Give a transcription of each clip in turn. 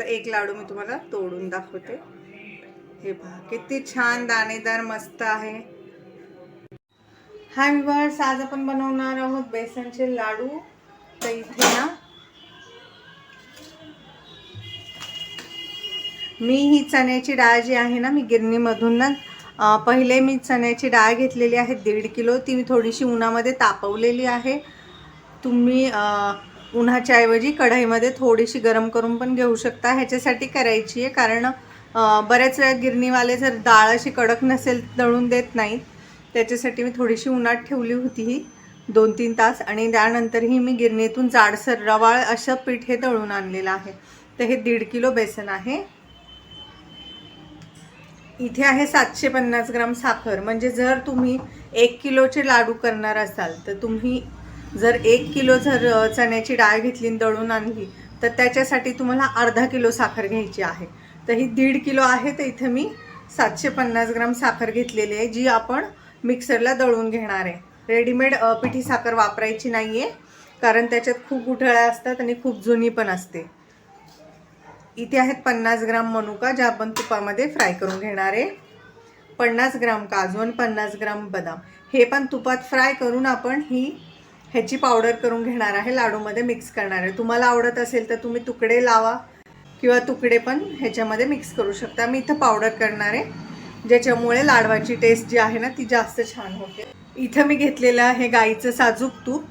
आता एक लाडू मी तुम्हाला तोडून दाखवते. हे पहा किती छान दाणेदार मस्त आहे. हाय विवर्स आज आपण बनवणार आहोत बेसनचे लाडू. तर इथे ना मी ही चण्याची डाळ जी आहे ना मी गिरणीमधून ना पहिले मी चण्याची डाळ घेतलेली आहे दीड किलो. ती मी थोडीशी उन्हामध्ये तापवलेली आहे. तुम्ही उन्हाच्या ऐवजी थोडीशी गरम करून पण घेऊ शकता. ह्याच्यासाठी करायची आहे कारण बऱ्याच वेळा गिरणीवाले जर डाळ अशी कडक नसेल दळून देत नाहीत त्याच्यासाठी मी थोडीशी उन्हात ठेवली होती ही दोन तीन तास आणि त्यानंतरही मी गिरणीतून जाडसर रवाळ असं पीठ हे दळून आणलेलं आहे. तर हे दीड किलो बेसन आहे. इथे आहे सातशे पन्नास ग्राम साखर. म्हणजे जर तुम्ही एक किलोचे लाडू करणार असाल तर तुम्ही जर एक किलो जर चण्याची डाळ घेतली आणि दळून आणली तर त्याच्यासाठी तुम्हाला अर्धा किलो साखर घ्यायची आहे. तर ही दीड किलो आहे तर इथं मी सातशे पन्नास ग्राम साखर घेतलेली आहे जी आपण मिक्सरला दळून घेणार आहे. रेडीमेड पिठी साखर वापरायची नाही आहे कारण त्याच्यात खूप गुठळ्या असतात आणि खूप जुनी पण असते. इथे आहेत पन्नास ग्राम मनुका ज्या आपण तुपामध्ये फ्राय करून घेणार आहे. पन्नास ग्राम काजू आणि पन्नास ग्राम बदाम. हे पण तुपात फ्राय करून आपण ही ह्याची पावडर करून घेणार आहे लाडूमध्ये मिक्स करणार आहे. तुम्हाला आवडत असेल तर तुम्ही तुकडे लावा किंवा तुकडे पण ह्याच्यामध्ये मिक्स करू शकता. मी इथं पावडर करणार आहे ज्याच्यामुळे लाडवाची टेस्ट जी आहे ना ती जास्त छान होते. इथं मी घेतलेलं आहे गाईचं साजूक तूप.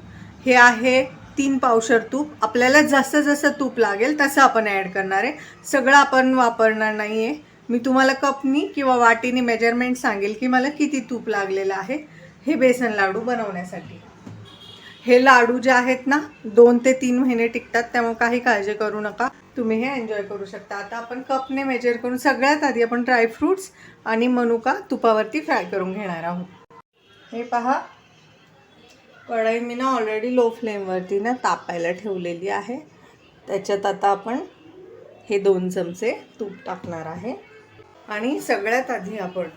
हे आहे तीन पावशर तूप. आपल्याला जसं जसं तूप लागेल तसं आपण ॲड करणार आहे. सगळं आपण वापरणार नाही आहे मी तुम्हाला कपनी किंवा वाटीने मेजरमेंट सांगेल की मला किती तूप लागलेलं आहे हे बेसन लाडू बनवण्यासाठी. हे लाडू जे आहेत ना दोन ते तीन महिने टिकतात त्यामुळे काही काळजी करू नका. तुम्ही हे एन्जॉय करू शकता. आता आपण कपने मेजर करून सगळ्यात आधी आपण ड्रायफ्रूट्स आणि मनुका तुपावरती फ्राय करून घेणार आहोत. हे पहा. कढई मी ना ऑलरेडी लो फ्लेमवरती ना तापायला ठेवलेली आहे. त्याच्यात आता आपण हे दोन चमचे तूप टाकणार आहे. आणि सगळ्यात आधी आपण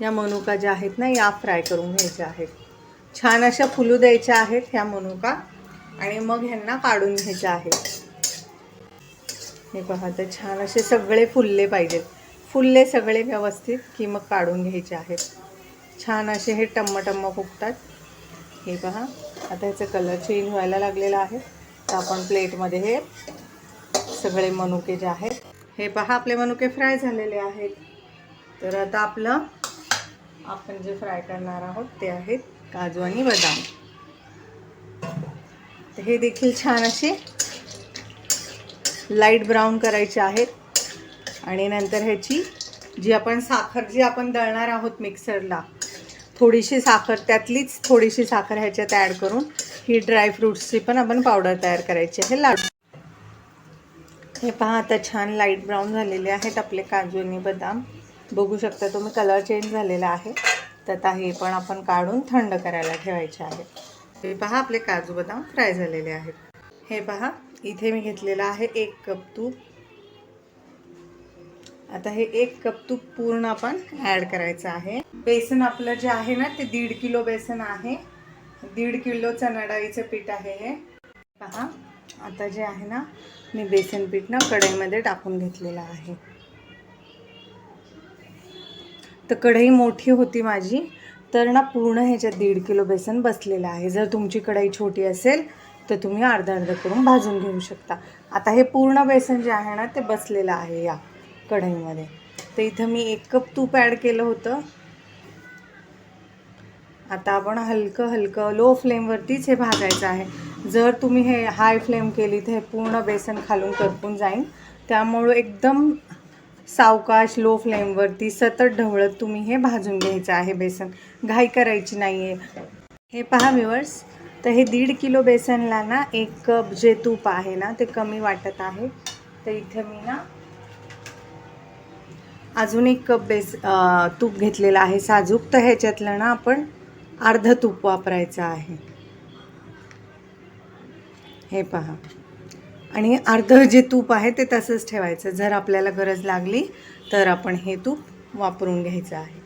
या मनुका ज्या आहेत ना या फ्राय करून घ्यायच्या आहेत. छान अशा फुलू द्यायच्या आहेत ह्या मनुका. आणि मग ह्यांना काढून घ्यायच्या आहेत. हे पहा तर छान असे सगळे फुलले पाहिजेत. फुलले सगळे व्यवस्थित की मग काढून घ्यायचे आहेत. छान असे हे टम्म टम्म फुगतात हे पहा आता ह्याचं कलर चेंज व्हायला लागलेला आहे. तर आपण प्लेटमध्ये हे सगळे मनुके जे आहेत हे पहा आपले मनुके फ्राय झालेले आहेत. तर आता आपलं आपण जे फ्राय करणार आहोत ते आहेत. काजू आणि बदाम. हे देखील छान असे लाइट ब्राऊन करायचे आहेत. आणि नंतर ह्याची जी आपण साखर जी आपण दळणार आहोत मिक्सरला थोडीशी साखर त्यातलीच थोडीशी साखर ह्याच्यात ॲड करून ही ड्रायफ्रूट्सची पण आपण पावडर तयार करायची आहे. लाडू. हे पहा आता छान लाइट ब्राऊन झालेले आहेत आपले काजू आणि बदाम. बघू शकता तुम्ही कलर चेंज झालेला आहे. तर आता हे पण आपण काढून थंड करायला ठेवायचे आहे. हे पहा आपले काजू बदाम फ्राय झालेले आहेत. हे पहा इथे मी घेतलेलं आहे एक कप तूप. आता हे एक कप तूप पूर्ण आपण ॲड करायचं आहे. बेसन आपलं जे आहे ना ते दीड किलो बेसन आहे. दीड किलो चणाडाळीचं पीठ आहे हे. पहा आता जे आहे ना मी बेसन पीठ ना कढईमध्ये टाकून घेतलेलं आहे. तर कढई मोठी होती माझी तर ना पूर्ण ह्याच्यात दीड किलो बेसन बसलेलं आहे. जर तुमची कढई छोटी असेल तर तुम्ही अर्धा अर्धा करून भाजून घेऊ शकता. आता हे पूर्ण बेसन जे आहे ना ते बसलेलं आहे या कढईमध्ये. तर इथं मी एक कप तूप ॲड केलं होतं. आता आपण हलकं हलकं लो फ्लेमवरतीच हे भाजायचं आहे. जर तुम्ही हे हाय फ्लेम केली तर हे पूर्ण बेसन खालून करपून जाईल. त्यामुळं एकदम सावकाश लो फ्लेमवरती सतत ढवळत तुम्ही हे भाजून घ्यायचं आहे बेसन. घाई करायची नाही आहे हे पहा व्ह्युअर्स तर हे दीड किलो बेसनला ना एक कप जे तूप आहे ना ते कमी वाटत आहे. तर इथे मी ना अजून एक कप बेस तूप घेतलेलं आहे साजूक. तर ह्याच्यातलं ना आपण अर्ध तूप वापरायचं आहे. हे पहा. आणि अर्धं जे तूप आहे ते तसंच ठेवायचं. जर आपल्याला गरज लागली तर आपण हे तूप वापरून घ्यायचं आहे.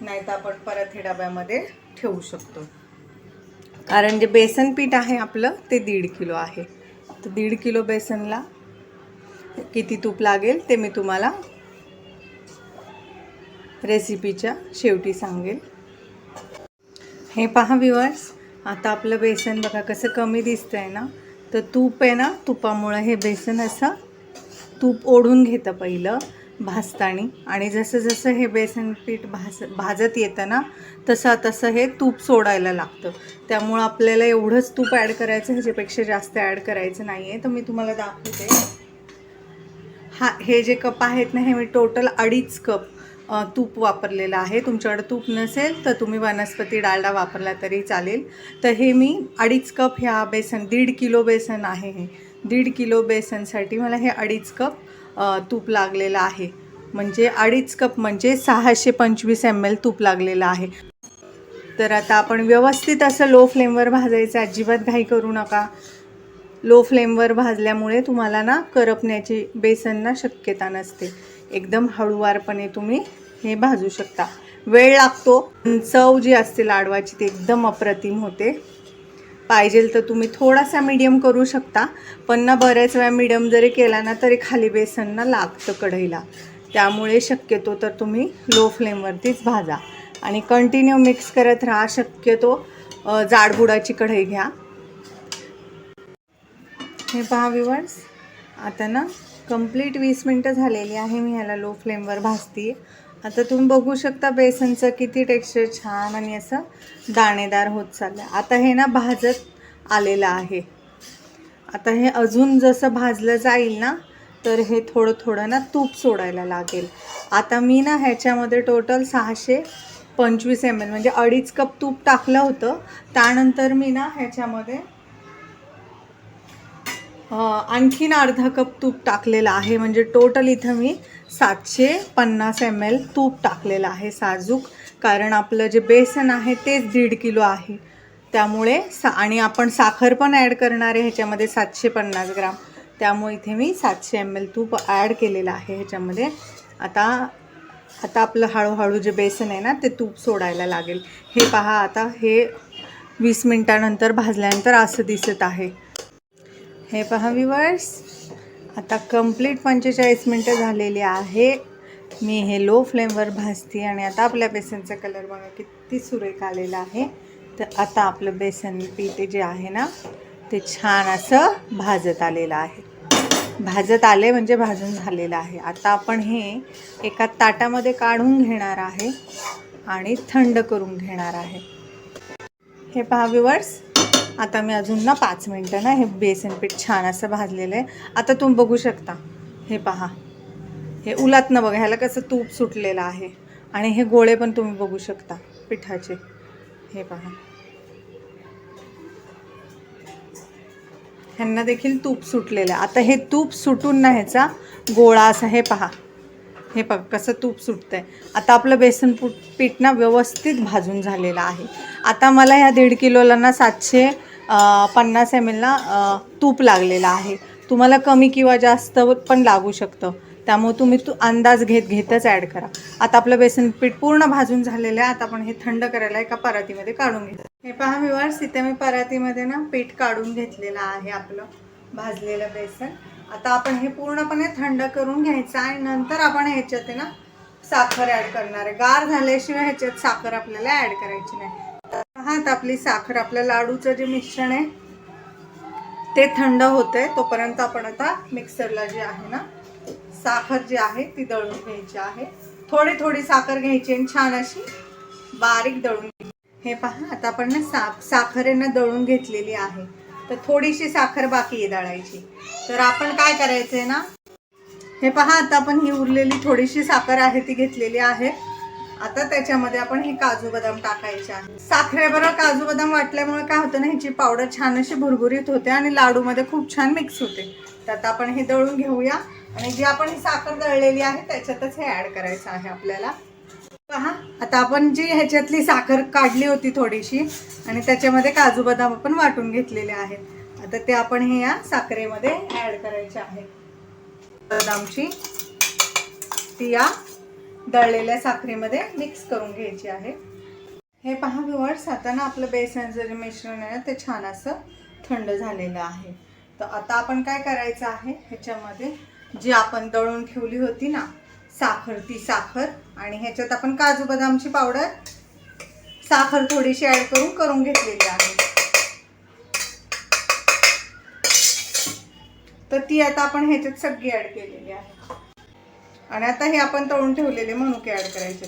नाही तर आपण परत हे डब्यामध्ये ठेवू शकतो. कारण जे बेसन पीठ आहे आपलं ते दीड किलो आहे. तर दीड किलो बेसनला किती तूप लागेल ते मी तुम्हाला रेसिपीच्या शेवटी सांगेल. हे पहा विवर्स आता आपलं बेसन बघा कसं कमी दिसतं आहे ना. तर तूप आहे ना तुपामुळं हे बेसन असं तूप ओढून घेतं पहिलं भाजतानी. आणि जसं जसं हे बेसन पीठ भाज भाजत येतं ना तसं तसं हे तूप सोडायला लागतं. त्यामुळं आपल्याला एवढंच तूप ॲड करायचं ह्याच्यापेक्षा जास्त ॲड करायचं नाही आहे तर मी तुम्हाला दाखवते. हा हे जे कप आहेत ना हे मी टोटल अडीच कप तूप वापरलेलं आहे. तुमच्याकडे तूप नसेल तर तुम्ही वनस्पती डालडा वापरला तरी चालेल. तर हे मी अडीच कप ह्या बेसन दीड किलो बेसन आहे हे. दीड किलो बेसनसाठी मला हे अडीच कप तूप लागलेलं आहे. म्हणजे अडीच कप म्हणजे सहाशे पंचवीस एम एल तूप लागलेलं आहे. तर आता आपण व्यवस्थित असं लो फ्लेमवर भाजायचं. अजिबात घाई करू नका. लो फ्लेमवर भाजल्यामुळे तुम्हाला ना करपण्याची बेसनना शक्यता नसते. एकदम हळूवारपणे तुम्ही हे भाजू शकता. वेळ लागतो. चव जी असते लाडवाची ती एकदम अप्रतिम होते. पाहिजेल तर तुम्ही थोडासा मीडियम करू शकता. पण ना बऱ्याच वेळा मीडियम जरी केला ना तरी खाली बेसन ना लागतं कढईला. त्यामुळे शक्यतो तर तुम्ही लो फ्लेमवरतीच भाजा. आणि कंटिन्यू मिक्स करत राहा. शक्यतो जाडबुडाची कढई घ्या. हे पहा विवर्स आता ना कंप्लीट वीस मिनटं झालेली आहे मी ह्याला लो फ्लेमवर भाजते आता तुम्ही बघू शकता बेसनचं किती टेक्स्चर छान आणि असं दाणेदार होत चाललं आता हे ना भाजत आलेलं आहे. आता हे अजून जसं भाजलं जाईल ना तर हे थोडं थोडं ना तूप सोडायला लागेल. आता मी ना ह्याच्यामध्ये टोटल सहाशे पंचवीस एम एल म्हणजे अडीच कप तूप टाकलं होतं. त्यानंतर मी ना ह्याच्यामध्ये आणखीन अर्धा कप तूप टाकलेलं आहे. म्हणजे टोटल इथं मी सातशे पन्नास एम एल तूप टाकलेलं आहे साजूक. कारण आपलं जे बेसन आहे तेच दीड किलो आहे. त्यामुळे सा आणि आपण साखर पण ॲड करणार आहे ह्याच्यामध्ये सातशे पन्नास ग्राम. त्यामुळे इथे मी सातशे एम एल तूप ॲड केलेलं आहे ह्याच्यामध्ये. आता आता आपलं हळूहळू जे बेसन आहे ना ते तूप सोडायला लागेल. हे पहा आता हे वीस मिनटानंतर भाजल्यानंतर असं दिसत आहे. हे पहा विवर्स आता कंप्लीट पंचेचाळीस मिनटं झालेली आहे. मी हे लो फ्लेमवर भाजते आणि आता आपल्या बेसनचा कलर बघा किती सुरेख आलेला आहे. तर आता आपलं बेसन पीठ जे आहे ना ते छान असं भाजत आलेलं आहे. भाजत आले म्हणजे भाजून झालेलं आहे. आता आपण हे एका ताटामध्ये काढून घेणार आहे आणि थंड करून घेणार आहे. हे पहा विवर्स आता मी अजून ना पाच मिनटं ना हे बेसन पीठ छान असं भाजलेलं आहे. आता तुम्ही बघू शकता. हे पहा. हे उलातनं बघा ह्याला कसं तूप सुटलेलं आहे. आणि हे गोळे पण तुम्ही बघू शकता पिठाचे. हे पहा. ह्यांना देखील तूप सुटलेलं आहे. आता हे तूप सुटून ना ह्याचा गोळा असा हे पहा. हे बघ कसं तूप सुटतं आहे आता आपलं बेसन पू पीठ ना व्यवस्थित भाजून झालेलं आहे. आता मला ह्या दीड किलोला ना सातशे पन्नास एम एलला तूप लागलेलं आहे. तुम्हाला कमी किंवा जास्त पण लागू शकतं. त्यामुळे तुम्ही तू अंदाज घेत घेतच ॲड करा. आता आपलं बेसन पीठ पूर्ण भाजून झालेलं आहे. आता आपण हे थंड करायला एका परातीमध्ये काढून घेतो हे पहा विवार इथे मी परातीमध्ये ना पीठ काढून घेतलेलं आहे आपलं भाजलेलं बेसन. आता आपण हे पूर्णपणे थंड करून घ्यायचं आणि नंतर आपण ह्याच्यात आहे ना साखर ॲड करणार आहे. गार झाल्याशिवाय ह्याच्यात साखर आपल्याला ॲड करायची नाही. हात आपली साखर आपल्या लाडूचं जे मिश्रण आहे ते थंड होतंय. तोपर्यंत आपण आता मिक्सरला जे आहे ना साखर जी आहे ती दळून घ्यायची आहे. थोडी थोडी साखर घ्यायची आणि छान अशी बारीक दळून घ्यायची. हे पहा आता आपण ना सा साखरेनं दळून घेतलेली आहे. तर थोडीशी साखर बाकी आहे दळायची. तर आपण काय करायचं आहे ना हे पहा आता आपण ही उरलेली थोडीशी साखर आहे ती घेतलेली आहे. आता त्याच्यामध्ये आपण हे काजू बदाम टाकायचे आहे. साखरेबरोबर काजू बदाम वाटल्यामुळे काय होतं ना ह्याची पावडर छान अशी भुरभुरीत होते आणि लाडूमध्ये खूप छान मिक्स होते. तर आता आपण हे दळून घेऊया. आणि जी आपण ही साखर दळलेली आहे त्याच्यातच हे ॲड करायचं आहे आपल्याला. पहा आता आपण जी ह्याच्यातली साखर काढली होती थोडीशी आणि त्याच्यामध्ये काजू बदाम आपण वाटून घेतलेले आहेत. आता ते आपण हे या साखरेमध्ये ॲड करायचे आहे. बदामची ती या दळलेल्या साखरेमध्ये मिक्स करून घ्यायची आहे. हे पहा व्हिवर्स आता ना आपलं बेसनचं जे मिश्रण आहे ना ते छान असं थंड झालेलं आहे. तर आता आपण काय करायचं आहे ह्याच्यामध्ये जी आपण दळून ठेवली होती ना साखर ती साखर. आणि ह्याच्यात आपण काजू बदामची पावडर साखर थोडीशी ऍड करून करून घेतलेली आहे. तर ती आता आपण ह्याच्यात सगळी ऍड केलेली आहे. आणि आता हे आपण तळून ठेवलेले मनुके ऍड करायचे.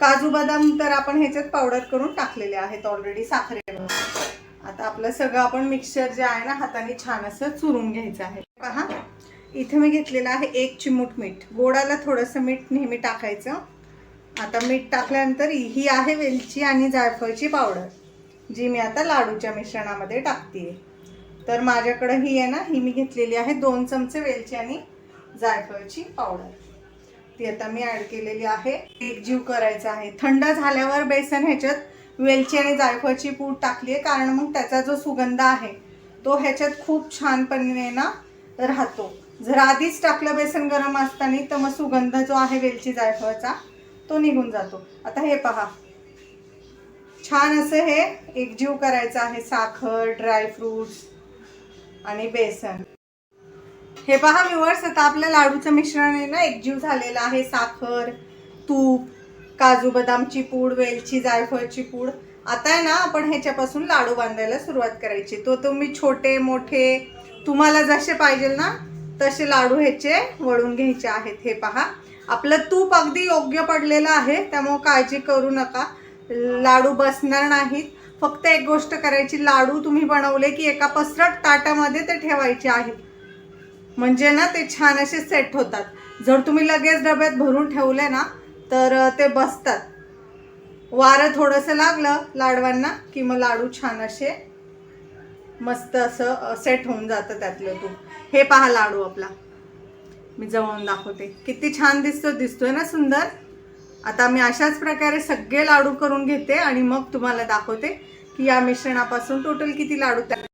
काजू बदाम तर आपण ह्याच्यात पावडर करून टाकलेले आहेत ऑलरेडी साखरेमध्ये आता आपलं सगळं आपण मिक्सचर जे आहे ना हाताने छान असं चुरून घ्यायचं आहे. पहा. इथे मी घेतलेलं आहे एक चिमूट मीठ. गोडाला थोडंसं मीठ नेहमी टाकायचं. आता मीठ टाकल्यानंतर ही आहे वेलची आणि जायफळची पावडर जी मी आता लाडूच्या मिश्रणामध्ये टाकते तर माझ्याकडं ही आहे ना ही मी घेतलेली आहे दोन चमचे वेलची आणि जायफळची पावडर. ती आता मी ॲड केलेली आहे. एक जीव करायचा आहे. थंड झाल्यावर बेसन ह्याच्यात वेलची आणि जायफळची पूड टाकली आहे कारण मग त्याचा जो सुगंध आहे तो ह्याच्यात खूप छानपणे ना राहतो. जर आधीच टाकलं बेसन गरम असताना तर मग सुगंध जो आहे वेलची जायफळचा तो निघून जातो. आता हे पहा. छान असं हे एकजीव करायचं आहे. साखर ड्रायफ्रुट्स आणि बेसन. हे पहा विवर्स आता आपल्या लाडूचं मिश्रण आहे ना एकजीव झालेलं आहे. साखर तूप काजू बदामची पूड वेलची जायफळची पूड. आता आहे ना आपण ह्याच्यापासून लाडू बांधायला सुरुवात करायची. तो तुम्ही छोटे मोठे तुम्हाला जसे पाहिजे ना तसे लाडू ह्याचे वळून घ्यायचे आहेत हे पहा. आपलं तूप अगदी योग्य पडलेलं आहे त्यामुळं काळजी करू नका. लाडू बसणार नाहीत. फक्त एक गोष्ट करायची लाडू तुम्ही बनवले की एका पसरट ताटामध्ये ते ठेवायचे आहेत. म्हणजे ना ते छान असे सेट होतात. जर तुम्ही लगेच डब्यात भरून ठेवले ना तर ते बसतात. वारं थोडंसं लागलं लाडवांना की मग लाडू छान असे मस्त असं सेट होऊन जातं त्यातलं तूप. हे पहा लाडू आपला. मी जवळून दाखवते. किती छान दिसतो दिसतोय ना सुंदर? आता मी अशाच प्रकारे सगळे लाडू करून घेते आणि मग तुम्हाला दाखवते की या मिश्रणापासून टोटल किती लाडू तयार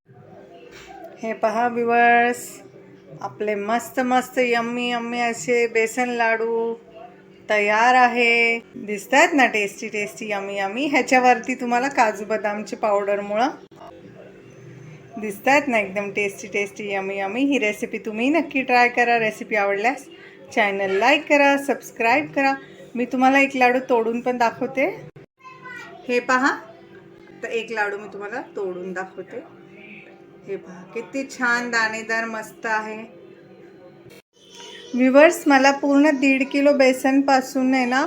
हे पहा विवर्स आपले मस्त मस्त यम्मी यम्मी असे बेसन लाडू तयार आहे. दिसत आहेत ना टेस्टी टेस्टी यमी यमी ह्याच्यावरती तुम्हाला काजू बदामची पावडरमुळं दिसत आहेत ना एकदम टेस्टी टेस्टी यमी यमी ही रेसिपी तुम्ही नक्की ट्राय करा. रेसिपी आवडल्यास चॅनल लाईक करा सबस्क्राईब करा. मी तुम्हाला एक लाडू तोडून पण दाखवते. हे पहा. तर एक लाडू मी तुम्हाला तोडून दाखवते. हे पहा किती छान दाणेदार मस्त आहे. व्हिवर्स मला पूर्ण दीड किलो बेसनपासून आहे ना?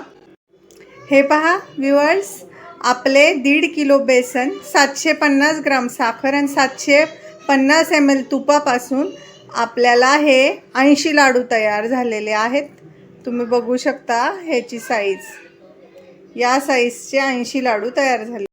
हे पहा व्हिवर्स आपले दीड किलो बेसन सातशे पन्नास ग्राम साखर आणि सातशे पन्नास एम एल तुपापासून आपल्याला हे ऐंशी लाडू तयार झालेले आहेत. तुम्ही बघू शकता ह्याची साईज या साईजचे ऐंशी लाडू तयार झाले.